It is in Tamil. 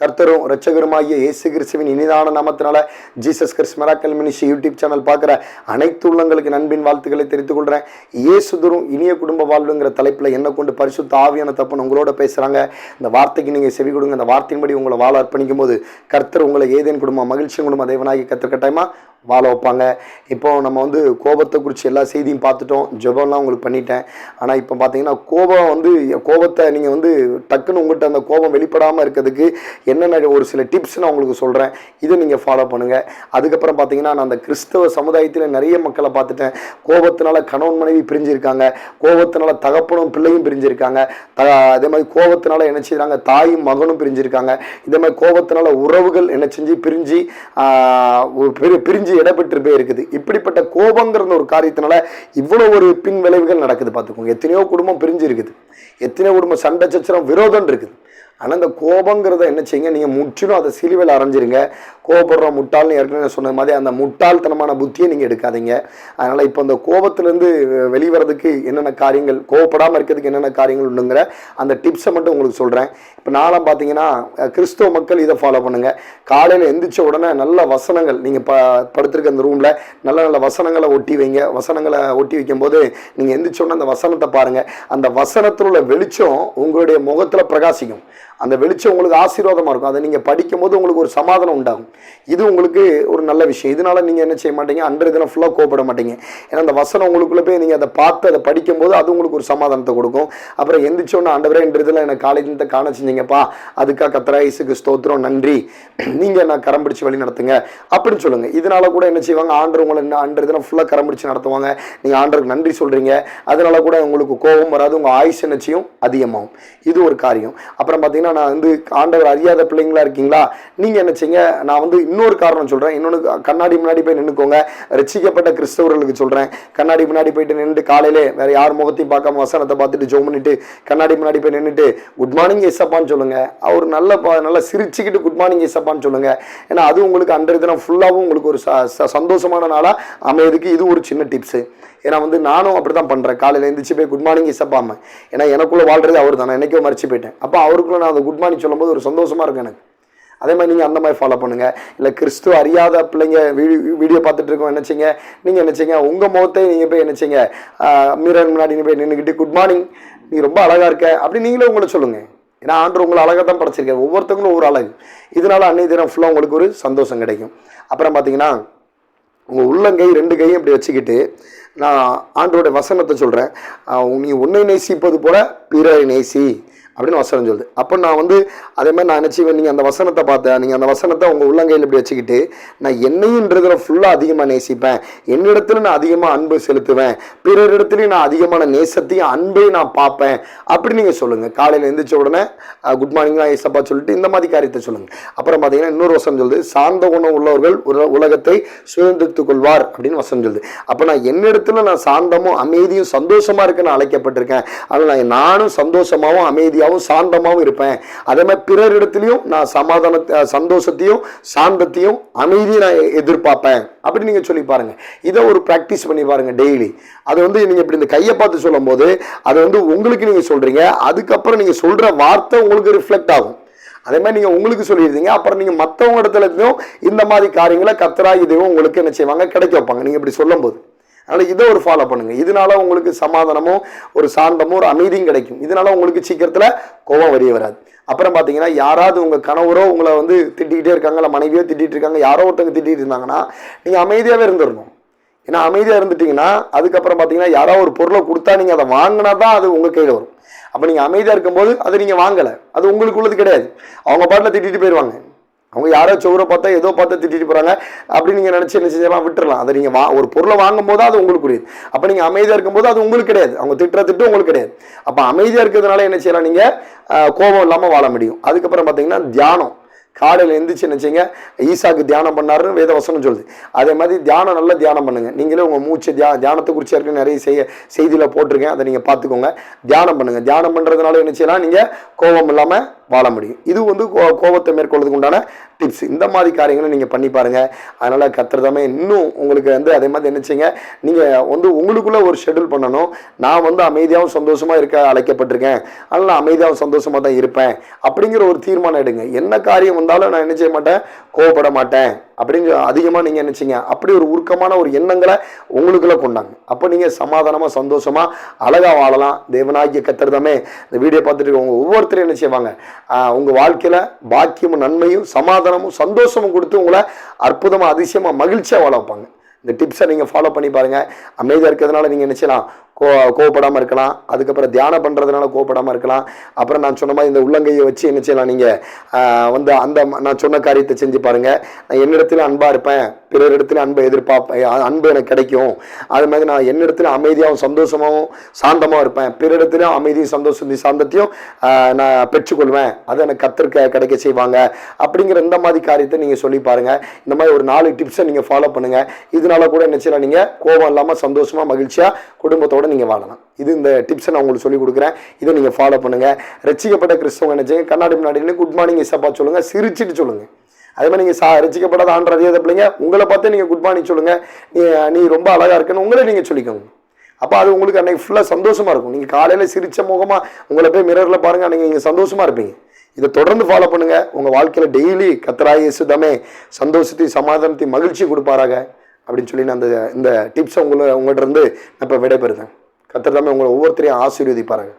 கர்த்தரும் ரட்சகருமாகிய இயேசு கிறிஸ்துவின் இனிதான நாமத்தினால Jesus Christ miracle ministry YouTube channel பார்க்குற அனைத்து உள்ளங்களுக்கு நண்பின் வாழ்த்துக்களை தெரிவித்துக் கொள்கிறேன். இயேசுதரும் இனிய குடும்ப வாழ்வுங்கிற தலைப்பில் என்ன கொண்டு பரிசுத்த ஆவியான தப்புன்னு உங்களோட பேசுகிறாங்க இந்த வார்த்தைக்கு நீங்கள் செவி கொடுங்க. இந்த வார்த்தையின்படி உங்களை வாழ அர்ப்பணிக்கும் போது கர்த்தர் உங்களை ஏதேன் குடும்பம் மகிழ்ச்சியும் குடும்பம் தேவனாகி கத்திர கட்டாயமாக வாழ வைப்பாங்க. இப்போ நம்ம வந்து கோபத்தை குறித்து எல்லா செய்தியும் பார்த்துட்டோம். ஜெபம்லாம் உங்களுக்கு பண்ணிட்டேன். ஆனால் இப்போ பார்த்தீங்கன்னா கோபம் வந்து கோபத்தை நீங்கள் வந்து டக்குன்னு உங்கள்கிட்ட அந்த கோபம் வெளிப்படாமல் இருக்கிறதுக்கு என்னென்ன ஒரு சில டிப்ஸ் நான் உங்களுக்கு சொல்கிறேன் இதை நீங்கள் ஃபாலோ பண்ணுங்கள் அதுக்கப்புறம் பார்த்தீங்கன்னா நான் அந்த கிறிஸ்தவ சமுதாயத்தில் நிறைய மக்களை பார்த்துட்டேன். கோபத்தினால கணவன் மனைவி பிரிஞ்சிருக்காங்க. கோபத்தினால தகப்பனும் பிள்ளையும் பிரிஞ்சிருக்காங்க. த அதே மாதிரி கோபத்தினால என்ன செய்கிறாங்க தாயும் மகனும் பிரிஞ்சிருக்காங்க. இதே மாதிரி கோபத்தினால உறவுகள் என்ன செஞ்சு பிரிஞ்சு பிரிஞ்சு இடப்பெற்று போய் இருக்குது. இப்படிப்பட்ட கோபங்கிற ஒரு காரியத்தினால இவ்வளோ ஒரு பின் விளைவுகள் நடக்குது. பார்த்துக்கோங்க. எத்தனையோ குடும்பம் பிரிஞ்சு இருக்குது. எத்தனையோ குடும்பம் சண்டை சச்சரம் விரோதம் இருக்குது. ஆனால் இந்த கோபங்கிறத என்ன செய்யுங்க? நீங்கள் முற்றிலும் அதை சிலுவையில் அரைஞ்சிருங்க. கோபப்படுற முட்டாள்னு ஏற்கனவே சொன்ன மாதிரி அந்த முட்டாள்தனமான புத்தியை நீங்கள் எடுக்காதீங்க. அதனால் இப்போ இந்த கோபத்திலேருந்து வெளிவரதுக்கு என்னென்ன காரியங்கள் கோபப்படாமல் இருக்கிறதுக்கு என்னென்ன காரியங்கள் உண்டுங்கிற அந்த டிப்ஸை மட்டும் உங்களுக்கு சொல்கிறேன் இப்போ நாளாம் பார்த்தீங்கன்னா கிறிஸ்தவ மக்கள் இதை ஃபாலோ பண்ணுங்கள் காலையில் எந்திரிச்ச உடனே நல்ல வசனங்கள் நீங்கள் ப படுத்திருக்க அந்த ரூமில் நல்ல நல்ல வசனங்களை ஒட்டி வைங்க. வசனங்களை ஒட்டி வைக்கும்போது நீங்கள் எந்திரிச்ச உடனே அந்த வசனத்தை பாருங்கள் அந்த வசனத்தில் உள்ள வெளிச்சம் உங்களுடைய முகத்தில் பிரகாசிக்கும். அந்த வெளிச்சம் உங்களுக்கு ஆசீர்வாதமாக இருக்கும். அதை நீங்கள் படிக்கும் போது உங்களுக்கு ஒரு சமாதானம் உண்டாகும். இது உங்களுக்கு ஒரு நல்ல விஷயம். இதனால் நீங்கள் என்ன செய்ய மாட்டீங்க? அன்றைய தினம் ஃபுல்லாக கோப்பிட மாட்டீங்க. ஏன்னா அந்த வசனம் உங்களுக்குள்ளே போய் நீங்கள் அதை பார்த்து அதை படிக்கும்போது அது உங்களுக்கு ஒரு சமாதானத்தை கொடுக்கும். அப்புறம் எந்திரிச்சோன்னு ஆண்டவரே இன்றைய இதில் எனக்கு காலேஜ் காண செஞ்சீங்கப்பா. அதுக்காக கத்திராயிசுக்கு ஸ்தோத்திரம் நன்றி. நீங்கள் நான் கரம் பிடிச்சி வழி நடத்துங்க. அப்படின்னு சொல்லுங்கள் இதனால் கூட என்ன செய்வாங்க? ஆண்டர் உங்களை என்ன அன்றைய தினம் ஃபுல்லாக கரம் பிடிச்சி நடத்துவாங்க. நீங்கள் ஆண்டருக்கு நன்றி சொல்கிறீங்க அதனால் கூட உங்களுக்கு கோபம் வராது. உங்கள் ஆயுஷ் என்னச்சியும் அதிகமாகும். இது ஒரு காரியம். அப்புறம் பார்த்தீங்கன்னா நான் வந்து ஆண்டவர் அறியாத பிள்ளைங்களா இருக்கீங்களா? நீங்கள் என்ன செய்யுங்க நான் வந்து இன்னொரு காரணம் சொல்கிறேன் இன்னொன்று கண்ணாடி முன்னாடி போய் நின்றுக்கோங்க ரசிக்கப்பட்ட கிறிஸ்தவர்களுக்கு சொல்கிறேன் கண்ணாடி முன்னாடி போயிட்டு நின்றுட்டு காலையிலே வேற யார் முகத்தையும் பார்க்காம வசனத்தை பார்த்துட்டு ஜோம் பண்ணிட்டு கண்ணாடி முன்னாடி போய் நின்றுட்டு குட் மார்னிங் எஸ்அப்பான்னு சொல்லுங்க. அவர் நல்ல நல்லா சிரிச்சுக்கிட்டு குட் மார்னிங் எஸ்அப்பான்னு சொல்லுங்க. ஏன்னா அது உங்களுக்கு அன்றைய தினம் ஃபுல்லாகவும் உங்களுக்கு ஒரு ச- சந்தோஷமான நாளாக அமையதுக்கு இது ஒரு சின்ன டிப்ஸு ஏன்னா வந்து நானும் அப்படி தான் பண்ணுறேன் காலையில் எழுந்திரிச்சு போய் குட் மார்னிங் இசப்பாமல் ஏன்னா எனக்குள்ளே வாழ்றது அவர் தான் நான் என்னைக்கோ மறைச்சு போயிட்டேன். அப்போ அவருக்குள்ளே நான் அதை குட் மார்னிங் சொல்லும்போது ஒரு சந்தோஷமாக இருக்கும் எனக்கு. அதே மாதிரி நீங்கள் அந்த மாதிரி ஃபாலோ பண்ணுங்கள் இல்லை கிறிஸ்துவ அறியாத பிள்ளைங்க வீடியோ வீடியோ பார்த்துட்டு இருக்கோம் என்ன நீங்கள் என்ன செய்யுங்க? உங்கள் முகத்தை நீங்கள் போய் நினச்சிங்க மீரன் முன்னாடி போய் நின்றுக்கிட்டு குட் மார்னிங் நீ ரொம்ப அழகாக இருக்க. அப்படி நீங்களே உங்களை சொல்லுங்கள் ஏன்னா ஆண்டு உங்களை அழகாக தான் படைச்சிருக்கேன் ஒவ்வொருத்தவங்களும் ஒவ்வொரு அழகு. இதனால் அன்னைய தினம் ஃபுல்லாக உங்களுக்கு ஒரு சந்தோஷம் கிடைக்கும். அப்புறம் பார்த்தீங்கன்னா உங்கள் உள்ளங்கை ரெண்டு கையும் இப்படி வச்சுக்கிட்டு நான் ஆண்டோட வசனத்தை சொல்கிறேன் நீ உன்னை நேசிப்பது போல பிறரை நேசி அப்படின்னு வசனம் சொல்லுது. அப்போ நான் வந்து அதே மாதிரி நான் நினச்சி நீங்கள் அந்த வசனத்தை பார்த்தேன் நீங்கள் அந்த வசனத்தை உங்கள் உள்ளங்கையில் இப்படி வச்சுக்கிட்டு நான் என்னையுன்றதில் ஃபுல்லாக அதிகமாக நேசிப்பேன். என்னிடத்துல நான் அதிகமாக அன்பு செலுத்துவேன். பிறரிடத்துலையும் நான் அதிகமான நேசத்தையும் அன்பையும் நான் பார்ப்பேன். அப்படி நீங்கள் சொல்லுங்கள் காலையில் எந்திரிச்ச உடனே குட் மார்னிங்லாம் ஏசப்பா சொல்லிட்டு இந்த மாதிரி காரியத்தை சொல்லுங்கள் அப்புறம் பார்த்தீங்கன்னா இன்னொரு வசனம் சொல்லுது சார்ந்த குணம் உள்ளவர்கள் உலகத்தை சுதந்திரித்துக் கொள்வார் அப்படின்னு வசனம் சொல்லுது. அப்போ நான் என்னிடத்துல நான் சாந்தமும் அமைதியும் சந்தோஷமா இருக்க நான் அழைக்கப்பட்டிருக்கேன். அதில் நான் நானும் சந்தோஷமாகவும் அமைதியாகவும் சாந்தமாகவும் இருப்பேன். அதே மாதிரி பிறரிடத்துலையும் நான் சமாதான சந்தோஷத்தையும் சாந்தத்தையும் அமைதியும் நான் எ- எதிர்பார்ப்பேன். அப்படி நீங்கள் சொல்லி பாருங்க. இதை ஒரு ப்ராக்டிஸ் பண்ணி பாருங்க டெய்லி அது வந்து நீங்கள் இப்படி இந்த கையை பார்த்து சொல்லும்போது அது வந்து உங்களுக்கு நீங்கள் சொல்றீங்க. அதுக்கப்புறம் நீங்கள் சொல்ற வார்த்தை உங்களுக்கு ரிஃப்ளெக்ட் ஆகும். அதே மாதிரி நீங்கள் உங்களுக்கு சொல்லியிருந்தீங்க. அப்புறம் நீங்கள் மற்றவங்க இடத்துலையும் இந்த மாதிரி காரியங்களை கத்தரா இதுவும் உங்களுக்கு என்ன செய்வாங்க? கிடைக்க வைப்பாங்க. நீங்கள் இப்படி சொல்லும்போது. அதனால் இதை ஒரு ஃபாலோ பண்ணுங்கள் இதனால உங்களுக்கு சமாதானமும் ஒரு சாந்தமும் ஒரு அமைதியும் கிடைக்கும். இதனால உங்களுக்கு சீக்கிரத்தில் கோபம் வரிய வராது. அப்புறம் பார்த்தீங்கன்னா யாராவது உங்கள் கணவரோ உங்களை வந்து திட்டிக்கிட்டே இருக்காங்க இல்லை மனைவியோ திட்டிகிட்டு இருக்காங்க யாரோ ஒருத்தங்க திட்டிகிட்டு இருந்தாங்கன்னா நீங்கள் அமைதியாகவே இருந்துடணும் ஏன்னா அமைதியாக இருந்துட்டிங்கன்னா அதுக்கப்புறம் பார்த்தீங்கன்னா யாரோ ஒரு பொருளை கொடுத்தா நீங்கள் அதை வாங்கினா தான் அது உங்கள் கையில் வரும். அப்போ நீங்கள் அமைதியாக இருக்கும்போது அதை நீங்கள் வாங்கலை. அது உங்களுக்கு உள்ளது கிடையாது. அவங்க பாட்டில் திட்டிகிட்டு போயிடுவாங்க அவங்க யாரோ சுவரை பார்த்தா ஏதோ பார்த்து திட்டிட்டு போகிறாங்க அப்படி நீங்கள் நினச்சி என்ன செஞ்சலாம் விட்டுறலாம். அதை நீங்கள் வா ஒரு பொருளை வாங்கும் போது அது உங்களுக்குரியது அப்போ நீங்கள் அமைதியாக இருக்கும்போது அது உங்களுக்கு கிடையாது. அவங்க திட்டுற திட்டம் உங்களுக்கு கிடையாது. அப்போ அமைதியாக இருக்கிறதுனால என்ன செய்யலாம் நீங்கள் கோபம் இல்லாமல் வாழ முடியும். அதுக்கப்புறம் பார்த்தீங்கன்னா தியானம். காலையில் எந்திரிச்சு நினச்சிங்க ஈசாக்கு தியானம் பண்ணாருன்னு வேத வசனம் சொல்லுது. அதே மாதிரி தியானம் நல்லா தியானம் பண்ணுங்கள் நீங்களே உங்கள் மூச்சு தியா தியானத்தை குறித்து ஏற்கனவே நிறைய செய்ய செய்தியில் போட்டிருக்கேன். அதை நீங்கள் பார்த்துக்கோங்க. தியானம் பண்ணுங்கள் தியானம் பண்ணுறதுனால என்ன செய்யலாம்? நீங்கள் கோபம் இல்லாமல் வாழ முடியும். இது வந்து கோ- கோபத்தை மேற்கொள்வதுக்கு உண்டான டிப்ஸ் இந்த மாதிரி காரியங்களை நீங்கள் பண்ணி பாருங்கள் அதனால் கத்துறதாமே இன்னும் உங்களுக்கு வந்து அதே மாதிரி நினச்சிங்க. நீங்கள் வந்து உங்களுக்குள்ளே ஒரு ஷெட்யூல் பண்ணணும். நான் வந்து அமைதியாகவும் சந்தோஷமாக இருக்க அழைக்கப்பட்டிருக்கேன். அதனால் நான் அமைதியாகவும் சந்தோஷமாக தான் இருப்பேன். அப்படிங்கிற ஒரு தீர்மானம் எடுங்க. என்ன காரியம் வந்தாலும் நான் என்ன செய்ய மாட்டேன்? கோவப்பட மாட்டேன். அப்படின்னு அதிகமாக நீங்கள் நினச்சிங்க. அப்படி ஒரு உருக்கமான ஒரு எண்ணங்களை உங்களுக்குள்ளே கொண்டாங்க. அப்போ நீங்கள் சமாதானமாக சந்தோஷமாக அழகாக வாழலாம். தேவனாகிய கத்துறதாமே இந்த வீடியோ பார்த்துட்டு உங்கள் ஒவ்வொருத்தரும் என்ன செய்வாங்க? உங்கள் வாழ்க்கையில் பாக்கியமும் நன்மையும் சமாதானமும் சந்தோஷமும் கொடுத்து உங்களை அற்புதமாக அதிசயமாக மகிழ்ச்சியாக வாழ வைப்பாங்க. இந்த டிப்ஸை நீங்கள் ஃபாலோ பண்ணி பாருங்கள் அமைதியாக இருக்கிறதுனால நீங்கள் என்ன செய்யலாம்? கோ கோவப்படாமல் இருக்கலாம். அதுக்கப்புறம் தியானம் பண்ணுறதுனால கோவப்படாமல் இருக்கலாம். அப்புறம் நான் சொன்ன மாதிரி இந்த உள்ளங்கையை வச்சு என்ன செய்யலாம் நீங்கள் வந்து அந்த நான் சொன்ன காரியத்தை செஞ்சு பாருங்கள் நான் என்னிடத்துல அன்பாக இருப்பேன். பிறரிடத்துல அன்பை எதிர்பார்ப்பேன் அன்பு எனக்கு கிடைக்கும். அது மாதிரி நான் என்னிடத்துல அமைதியாகவும் சந்தோஷமாகவும் சாந்தமாகவும் இருப்பேன். பிறரிடத்துலையும் அமைதியும் சந்தோஷம் சாந்தத்தையும் நான் பெற்றுக்கொள்வேன். அது எனக்கு கத்திருக்க கிடைக்க செய்வாங்க. அப்படிங்கிற இந்த மாதிரி காரியத்தை நீங்கள் சொல்லி பாருங்க. இந்த மாதிரி ஒரு நாலு டிப்ஸை நீங்கள் ஃபாலோ பண்ணுங்கள் இதனால கூட என்ன செய்யலாம் நீங்கள் கோபம் இல்லாமல் சந்தோஷமாக மகிழ்ச்சியாக குடும்பத்தோட நீங்கள் வாழலாம். இது இந்த டிப்ஸை நான் உங்களுக்கு சொல்லிக் கொடுக்குறேன். இதை நீங்கள் ஃபாலோ பண்ணுங்க. ரசிக்கப்பட்ட கிறிஸ்தவங்க நினச்சிங்க. கண்ணாடி முன்னாடி குட் மார்னிங் இசப்பா சொல்லுங்கள் சிரிச்சிட்டு சொல்லுங்கள் அதே மாதிரி நீங்கள் சா ரசிக்கப்படாத ஆண்டு அதே பிள்ளைங்க உங்களை பார்த்து நீங்கள் குட் மார்னிங் சொல்லுங்கள் நீ நீ ரொம்ப அழகாக இருக்குன்னு உங்களை நீங்கள் சொல்லிக்கோங்க. அப்போ அது உங்களுக்கு அன்றைக்கி ஃபுல்லாக சந்தோஷமாக இருக்கும். நீங்கள் காலையில் சிரித்த முகமாக உங்களை போய் மிரரில் பாருங்கள் அன்றைக்கி நீங்கள் சந்தோஷமாக இருப்பீங்க. இதை தொடர்ந்து ஃபாலோ பண்ணுங்கள் உங்கள் வாழ்க்கையில் டெய்லி கத்தராய் இயேசுதமே சந்தோஷத்தையும் சமாதானத்தையும் மகிழ்ச்சி கொடுப்பாராக. அப்படின்னு சொல்லி நான் அந்த இந்த டிப்ஸை உங்களை உங்கள்கிட்ட இருந்து நான் இப்போ விடைபெறுதேன் கத்திரதாமே உங்களை ஒவ்வொருத்தரையும் ஆசீர்வதிப்பாருங்க.